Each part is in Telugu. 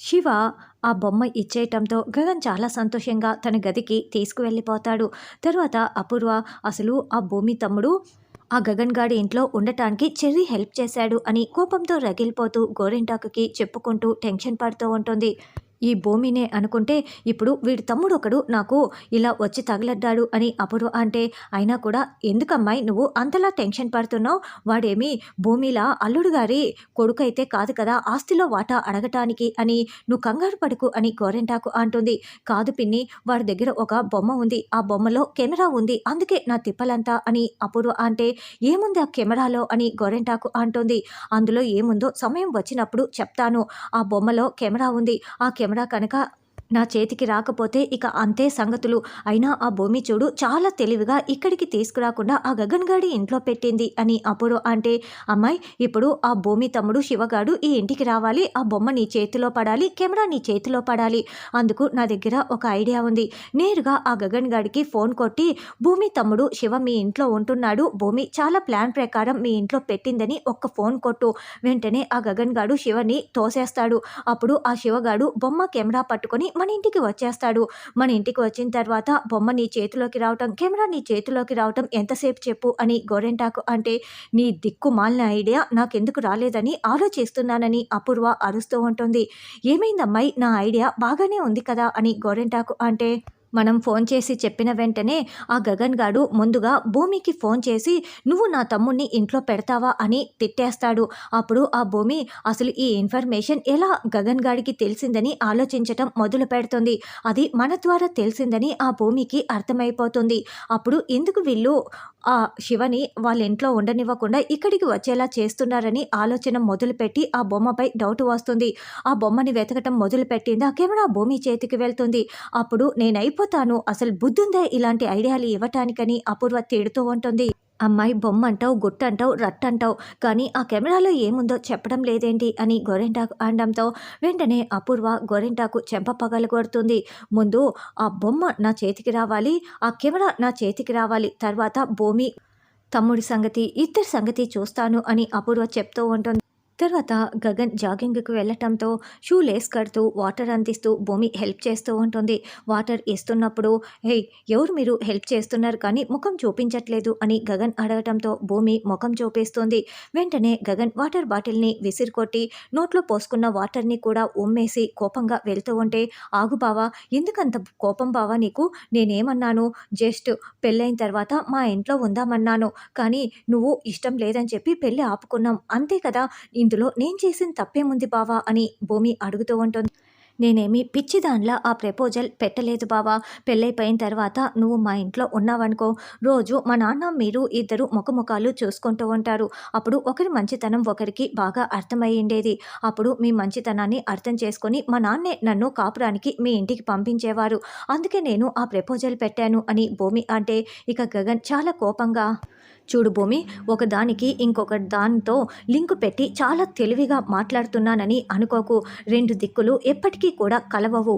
శివ ఆ బొమ్మ ఇచ్చేయటంతో గగన్ చాలా సంతోషంగా తన గదికి తీసుకువెళ్ళిపోతాడు. తర్వాత అపూర్వ అసలు ఆ భూమి తమ్ముడు ఆ గగన్ గాడి ఇంట్లో ఉండటానికి చెర్రీ హెల్ప్ చేశాడు అని కోపంతో రగిలిపోతూ గోరింటాకుకి చెప్పుకుంటూ టెన్షన్ పడుతూ ఉంటుంది. ఈ భూమినే అనుకుంటే ఇప్పుడు వీడి తమ్ముడు ఒకడు నాకు ఇలా వచ్చి తగలడ్డాడు అని అపూర్వ అంటే అయినా కూడా ఎందుకమ్మాయి నువ్వు అంతలా టెన్షన్ పడుతున్నావు? వాడేమి భూమిలా అల్లుడు గారి కొడుకు అయితే కాదు కదా ఆస్తిలో వాటా అడగటానికి అని నువ్వు కంగారు పడుకు అని గోరెంటాకు అంటుంది. కాదు పిన్ని వాడి దగ్గర ఒక బొమ్మ ఉంది. ఆ బొమ్మలో కెమెరా ఉంది. అందుకే నా తిప్పలంతా అని అపూర్వ అంటే ఏముంది ఆ కెమెరాలో అని గోరెంటాకు అంటుంది. అందులో ఏముందో సమయం వచ్చినప్పుడు చెప్తాను. ఆ బొమ్మలో కెమెరా ఉంది. ఆ కెమెరా కనుక నా చేతికి రాకపోతే ఇక అంతే సంగతులు. అయినా ఆ భూమి చూడు చాలా తెలివిగా ఇక్కడికి తీసుకురాకుండా ఆ గగన్ గాడి ఇంట్లో పెట్టింది అని అప్పుడు అంటే అమ్మాయి ఇప్పుడు ఆ భూమి తమ్ముడు శివగాడు ఈ ఇంటికి రావాలి. ఆ బొమ్మ నీ చేతిలో పడాలి కెమెరా నీ చేతిలో పడాలి. అందుకు నా దగ్గర ఒక ఐడియా ఉంది. నేరుగా ఆ గగన్ గాడికి ఫోన్ కొట్టి భూమి తమ్ముడు శివ మీ ఇంట్లో ఉంటున్నాడు. భూమి చాలా ప్లాన్ ప్రకారం మీ ఇంట్లో పెట్టిందని ఒక్క ఫోన్ కొట్టు. వెంటనే ఆ గగన్ గాడు శివని తోసేస్తాడు. అప్పుడు ఆ శివగాడు బొమ్మ కెమెరా పట్టుకొని మన ఇంటికి వచ్చేస్తాడు. మన ఇంటికి వచ్చిన తర్వాత బొమ్మ నీ చేతిలోకి రావటం కెమెరా నీ చేతిలోకి రావటం ఎంతసేపు చెప్పు అని గోరెంటాకు అంటే నీ దిక్కు మాలిన ఐడియా నాకెందుకు రాలేదని ఆలోచిస్తున్నానని అపూర్వ అరుస్తూ ఉంటుంది. ఏమైందమ్మాయి? నా ఐడియా బాగానే ఉంది కదా అని గోరెంటాకు అంటే మనం ఫోన్ చేసి చెప్పిన వెంటనే ఆ గగన్ గాడు ముందుగా భూమికి ఫోన్ చేసి నువ్వు నా తమ్ముణ్ణి ఇంట్లో పెడతావా? అని తిట్టేస్తాడు. అప్పుడు ఆ భూమి అసలు ఈ ఇన్ఫర్మేషన్ ఎలా గగన్ గాడికి తెలిసిందని ఆలోచించటం మొదలు పెడుతుంది. అది మన ద్వారా తెలిసిందని ఆ భూమికి అర్థమైపోతుంది. అప్పుడు ఎందుకు వీళ్ళు ఆ శివని వాళ్ళ ఇంట్లో ఉండనివ్వకుండా ఇక్కడికి వచ్చేలా చేస్తున్నారని ఆలోచన మొదలుపెట్టి ఆ బొమ్మపై డౌట్ వస్తుంది. ఆ బొమ్మని వెతకటం మొదలుపెట్టింది ఆ కెమెరా భూమి చేతికి వెళ్తుంది. అప్పుడు నేనైపోతాను. అసలు బుద్ధుందే ఇలాంటి ఐడియాలు ఇవ్వటానికని అపూర్వ తిడుతూ ఉంటుంది. అమ్మాయి బొమ్మ అంటావు గుట్టంటావు రట్టంటావు కానీ ఆ కెమెరాలో ఏముందో చెప్పడం లేదేంటి అని గోరెంటాకు అనడంతో వెంటనే అపూర్వ గోరెంటాకు చెంప పగలగొడుతుంది ముందు ఆ బొమ్మ నా చేతికి రావాలి ఆ కెమెరా నా చేతికి రావాలి తర్వాత భూమి తమ్ముడి సంగతి ఇద్దరి సంగతి చూస్తాను అని అపూర్వ చెప్తూ ఉంటుంది. తర్వాత గగన్ జాగింగ్కి వెళ్ళటంతో షూ లేస్ కడుతూ వాటర్ అందిస్తూ భూమి హెల్ప్ చేస్తూ ఉంటుంది. వాటర్ ఇస్తున్నప్పుడు హే ఎవరు మీరు హెల్ప్ చేస్తున్నారు కానీ ముఖం చూపించట్లేదు అని గగన్ అడగటంతో భూమి ముఖం చూపిస్తుంది. వెంటనే గగన్ వాటర్ బాటిల్ని విసిరికొట్టి నోట్లో పోసుకున్న వాటర్ని కూడా ఉమ్మేసి కోపంగా వెళ్తూ ఉంటే ఆగు బావా ఎందుకంత కోపం బావా నీకు? నేనేమన్నాను? జస్ట్ పెళ్ళైన తర్వాత మా ఇంట్లో ఉందామన్నాను. కానీ నువ్వు ఇష్టం లేదని చెప్పి పెళ్ళి ఆపుకున్నాం. అంతే కదా? ఇందులో నేను చేసిన తప్పేముంది బావా అని భూమి అడుగుతూ ఉంటుంది. నేనేమి పిచ్చిదాన్లా ఆ ప్రపోజల్ పెట్టలేదు బావా. పెళ్ళైపోయిన తర్వాత నువ్వు మా ఇంట్లో ఉన్నావనుకో రోజు మా నాన్న మీరు ఇద్దరు ముఖముఖాలు చూసుకుంటూ ఉంటారు. అప్పుడు ఒకరి మంచితనం ఒకరికి బాగా అర్థమయ్యిండేది. అప్పుడు మీ మంచితనాన్ని అర్థం చేసుకొని మా నాన్నే నన్ను కాపురానికి మీ ఇంటికి పంపించేవారు. అందుకే నేను ఆ ప్రపోజల్ పెట్టాను అని భూమి అంటే ఇక గగన్ చాలా కోపంగా చూడు భూమి ఒకదానికి ఇంకొక దానితో లింకు పెట్టి చాలా తెలివిగా మాట్లాడుతున్నానని అనుకోకు. రెండు దిక్కులు ఎప్పటికీ కూడా కలవవు.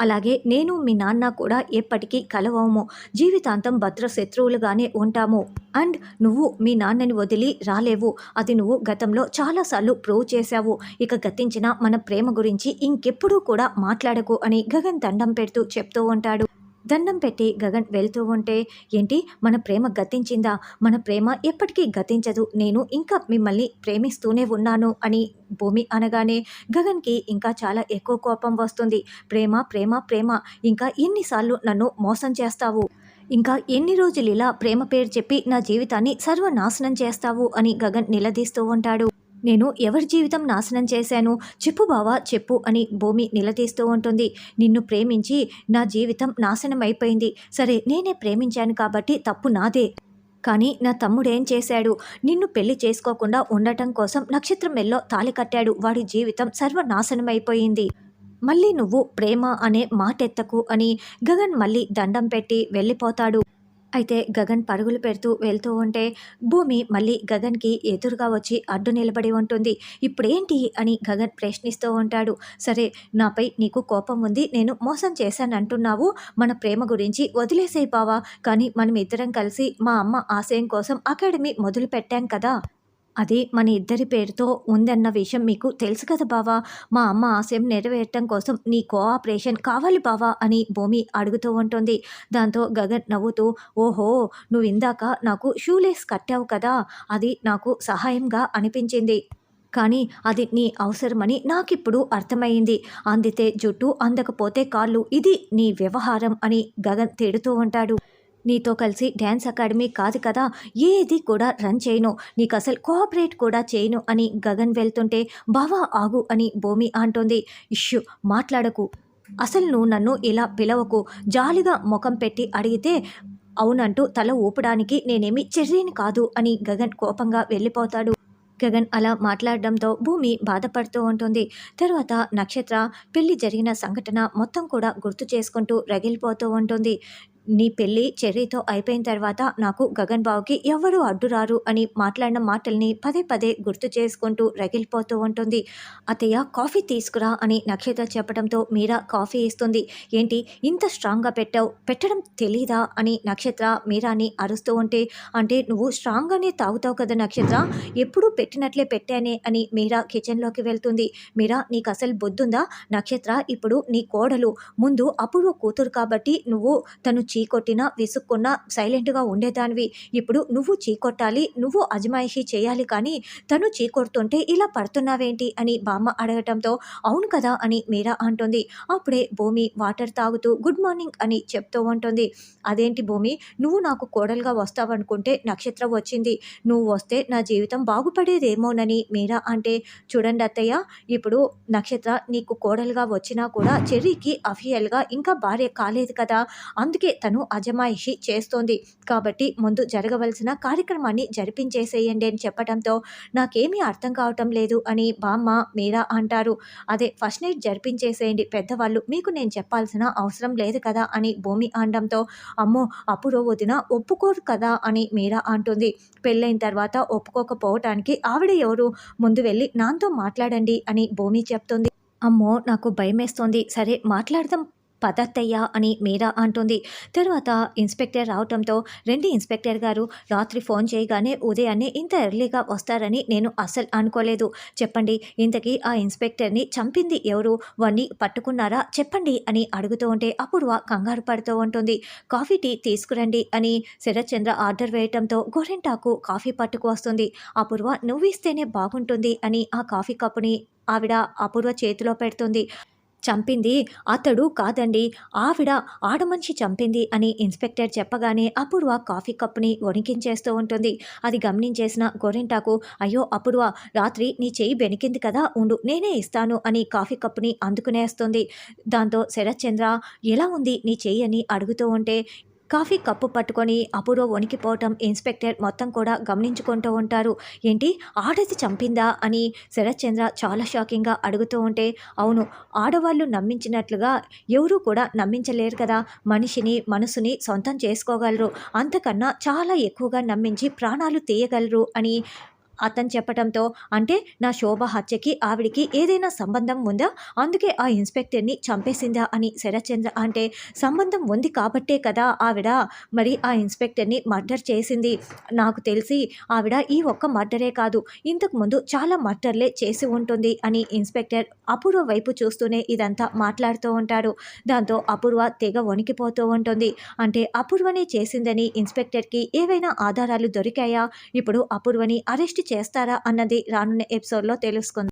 అలాగే నేను మీ నాన్న కూడా ఎప్పటికీ కలవము. జీవితాంతం భద్ర శత్రువులుగానే ఉంటాము. అండ్ నువ్వు మీ నాన్నని వదిలి రాలేవు. అది నువ్వు గతంలో చాలాసార్లు ప్రూవ్ చేశావు. ఇక గతించిన మన ప్రేమ గురించి ఇంకెప్పుడూ కూడా మాట్లాడకు అని గగన్ దండం పెడుతూ చెప్తూ ఉంటాడు. దండం పెట్టి గగన్ వెళ్తూ ఉంటే ఏంటి మన ప్రేమ గతించిందా? మన ప్రేమ ఎప్పటికీ గతించదు. నేను ఇంకా మిమ్మల్ని ప్రేమిస్తూనే ఉన్నాను అని భూమి అనగానే గగన్కి ఇంకా చాలా ఎక్కువ కోపం వస్తుంది. ప్రేమ ప్రేమ ప్రేమ ఇంకా ఎన్నిసార్లు నన్ను మోసం చేస్తావు? ఇంకా ఎన్ని రోజులు ఇలా ప్రేమ పేరు చెప్పి నా జీవితాన్ని సర్వనాశనం చేస్తావు? అని గగన్ నిలదీస్తూ ఉంటాడు. నేను ఎవరి జీవితం నాశనం చేశాను? చెప్పు బావా చెప్పు అని భూమి నిలదీస్తూ ఉంటుంది. నిన్ను ప్రేమించి నా జీవితం నాశనం అయిపోయింది. సరే నేనే ప్రేమించాను కాబట్టి తప్పు నాదే. కానీ నా తమ్ముడేం చేశాడు? నిన్ను పెళ్ళి చేసుకోకుండా ఉండటం కోసం నక్షత్రం మెల్లో తాళి కట్టాడు. వాడి జీవితం సర్వనాశనం అయిపోయింది మళ్ళీ నువ్వు ప్రేమ అనే మాటెత్తకు అని గగన్ మళ్ళీ దండం పెట్టి వెళ్ళిపోతాడు. అయితే గగన్ పరుగులు పెడుతూ వెళ్తూ ఉంటే భూమి మళ్ళీ గగన్కి ఎదురుగా వచ్చి అడ్డు నిలబడి ఉంటుంది. ఇప్పుడేంటి అని గగన్ ప్రశ్నిస్తూ ఉంటాడు. సరే నాపై నీకు కోపం ఉంది నేను మోసం చేశానంటున్నావు. మన ప్రేమ గురించి వదిలేసేయి బావా. కానీ మనం ఇద్దరం కలిసి మా అమ్మ ఆశయం కోసం అకాడమీ మొదలు పెట్టాం కదా. అది మన ఇద్దరి పేరుతో ఉందన్న విషయం మీకు తెలుసు కదా బావా? మా అమ్మ ఆశయం నెరవేరటం కోసం నీ కోఆపరేషన్ కావాలి బావా అని భూమి అడుగుతూ ఉంటుంది. దాంతో గగన్ నవ్వుతూ ఓహో నువ్వు ఇందాక నాకు షూలేస్ కట్టావు కదా అది నాకు సహాయంగా అనిపించింది. కానీ అది నీ అవసరమని నాకిప్పుడు అర్థమైంది అందితే జుట్టు అందకపోతే కాళ్ళు. ఇది నీ వ్యవహారం అని గగన్ తిడుతూ ఉంటాడు. నీతో కలిసి డ్యాన్స్ అకాడమీ కాదు కదా ఏది కూడా రన్ చేయను. నీకు అసలు కోఆపరేట్ కూడా చేయను అని గగన్ వెళ్తుంటే బావా ఆగు అని భూమి అంటోంది. ఇష్యూ మాట్లాడకు. అసలు నువ్వు నన్ను ఇలా పిలవకు. జాలిగా ముఖం పెట్టి అడిగితే అవునంటూ తల ఊపడానికి నేనేమి చెర్రీని కాదు అని గగన్ కోపంగా వెళ్ళిపోతాడు. గగన్ అలా మాట్లాడడంతో భూమి బాధపడుతూ ఉంటుంది. తర్వాత నక్షత్ర పెళ్ళి జరిగిన సంఘటన మొత్తం కూడా గుర్తు చేసుకుంటూ రగిలిపోతూ ఉంటుంది. నీ పెళ్ళి చెర్రీతో అయిపోయిన తర్వాత నాకు గగన్ బావుకి ఎవరు అడ్డురారు అని మాట్లాడిన మాటల్ని పదే పదే గుర్తు చేసుకుంటూ రగిలిపోతూ ఉంటుంది. అతయ్య కాఫీ తీసుకురా అని నక్షత్ర చెప్పడంతో మీరా కాఫీ ఇస్తుంది. ఏంటి ఇంత స్ట్రాంగ్గా పెట్టావు? పెట్టడం తెలీదా? అని నక్షత్ర మీరాని అరుస్తూ ఉంటే అంటే నువ్వు స్ట్రాంగ్గానే తాగుతావు కదా నక్షత్ర? ఎప్పుడూ పెట్టినట్లే పెట్టానే అని మీరా కిచెన్లోకి వెళ్తుంది. మీరా నీకు అసలు బొద్దుందా? నక్షత్ర ఇప్పుడు నీ కోడలు. ముందు అపూర్వ కూతురు కాబట్టి నువ్వు తను చీకొట్టినా విసుక్కున్నా సైలెంట్గా ఉండేదానివి. ఇప్పుడు నువ్వు చీకొట్టాలి నువ్వు అజమాయిషీ చేయాలి కానీ తను చీకొడుతుంటే ఇలా పడుతున్నావేంటి అని బామ్మ అడగటంతో అవును కదా అని మీరా అంటుంది. అప్పుడే భూమి వాటర్ తాగుతూ గుడ్ మార్నింగ్ అని చెప్తూ ఉంటుంది. అదేంటి భూమి నువ్వు నాకు కోడలుగా వస్తావనుకుంటే నక్షత్రం వచ్చింది. నువ్వు వస్తే నా జీవితం బాగుపడేదేమోనని మీరా అంటే చూడండి అత్తయ్య ఇప్పుడు నక్షత్ర నీకు కోడలుగా వచ్చినా కూడా చెర్రీకి అఫియల్గా ఇంకా భార్య కాలేదు కదా. అందుకే తను అజమాయిషి చేస్తోంది. కాబట్టి ముందు జరగవలసిన కార్యక్రమాన్ని జరిపించేసేయండి అని చెప్పడంతో నాకేమీ అర్థం కావటం లేదు అని బామ్మ మీరా అంటారు. అదే ఫస్ట్ నైట్ జరిపించేసేయండి. పెద్దవాళ్ళు మీకు నేను చెప్పాల్సిన అవసరం లేదు కదా అని భూమి అనడంతో అమ్మో అప్పుడు వదిన ఒప్పుకోరు కదా అని మీరా అంటుంది. పెళ్ళైన తర్వాత ఒప్పుకోకపోవటానికి ఆవిడ ఎవరు? ముందు వెళ్ళి నాతో మాట్లాడండి అని భూమి చెప్తుంది. అమ్మో నాకు భయమేస్తోంది. సరే మాట్లాడదాం పదత్తయ్య అని మీరా అంటుంది. తర్వాత ఇన్స్పెక్టర్ రావటంతో రెండు ఇన్స్పెక్టర్ గారు రాత్రి ఫోన్ చేయగానే ఉదయాన్నే ఇంత ఎర్లీగా వస్తారని నేను అస్సలు అనుకోలేదు. చెప్పండి ఇంతకీ ఆ ఇన్స్పెక్టర్ని చంపింది ఎవరు? వాణ్ణి పట్టుకున్నారా? చెప్పండి అని అడుగుతూ ఉంటే అపూర్వ కంగారు పడుతూ ఉంటుంది. కాఫీ టీ తీసుకురండి అని శరత్చంద్ర ఆర్డర్ వేయటంతో గోరెంటాకు కాఫీ పట్టుకు వస్తుంది. అపూర్వ నువ్వు ఇస్తేనే బాగుంటుంది అని ఆ కాఫీ కప్పుని ఆవిడ అపూర్వ చేతిలో పెడుతుంది. చంపింది. అతడు కాదండి ఆవిడ ఆడమనిషి చంపింది అని ఇన్స్పెక్టర్ చెప్పగానే అపూర్వ కాఫీ కప్పుని వణికించేస్తూ ఉంటుంది. అది గమనించేసిన గోరింటాకు అయ్యో అపూర్వ రాత్రి నీ చేయి బెనికింది కదా ఉండు నేనే ఇస్తాను అని కాఫీ కప్పుని అందుకునేస్తుంది. దాంతో శరత్చంద్ర ఎలా ఉంది నీ చేయి అని అడుగుతూ ఉంటే కాఫీ కప్పు పట్టుకొని అపూర్వ వణికిపోవటం ఇన్స్పెక్టర్ మొత్తం కూడా గమనించుకుంటూ ఉంటారు. ఏంటి? ఆడది చంపిందా? అని శరత్చంద్ర చాలా షాకింగ్గా అడుగుతూ ఉంటే అవును ఆడవాళ్ళు నమ్మించినట్లుగా ఎవరూ కూడా నమ్మించలేరు కదా. మనిషిని మనసుని సొంతం చేసుకోగలరు. అంతకన్నా చాలా ఎక్కువగా నమ్మించి ప్రాణాలు తీయగలరు అని అతను చెప్పడంతో అంటే నా శోభ హత్యకి ఆవిడికి ఏదైనా సంబంధం ఉందా? అందుకే ఆ ఇన్స్పెక్టర్ని చంపేసిందా అని శరత్చంద్ర అంటే సంబంధం ఉంది కాబట్టే కదా ఆవిడ మరి ఆ ఇన్స్పెక్టర్ని మర్డర్ చేసింది. నాకు తెలిసి ఆవిడ ఈ ఒక్క మర్డరే కాదు ఇంతకుముందు చాలా మర్డర్లే చేసి ఉంటుంది అని ఇన్స్పెక్టర్ అపూర్వ వైపు చూస్తూనే ఇదంతా మాట్లాడుతూ ఉంటాడు. దాంతో అపూర్వ తెగ వణికిపోతూ ఉంటుంది. అంటే అపూర్వనే చేసిందని ఇన్స్పెక్టర్కి ఏవైనా ఆధారాలు దొరికాయా? ఇప్పుడు అపూర్వని అరెస్ట్ చేస్తారా అన్నది రానున్న ఎపిసోడ్లో తెలుసుకుందాం.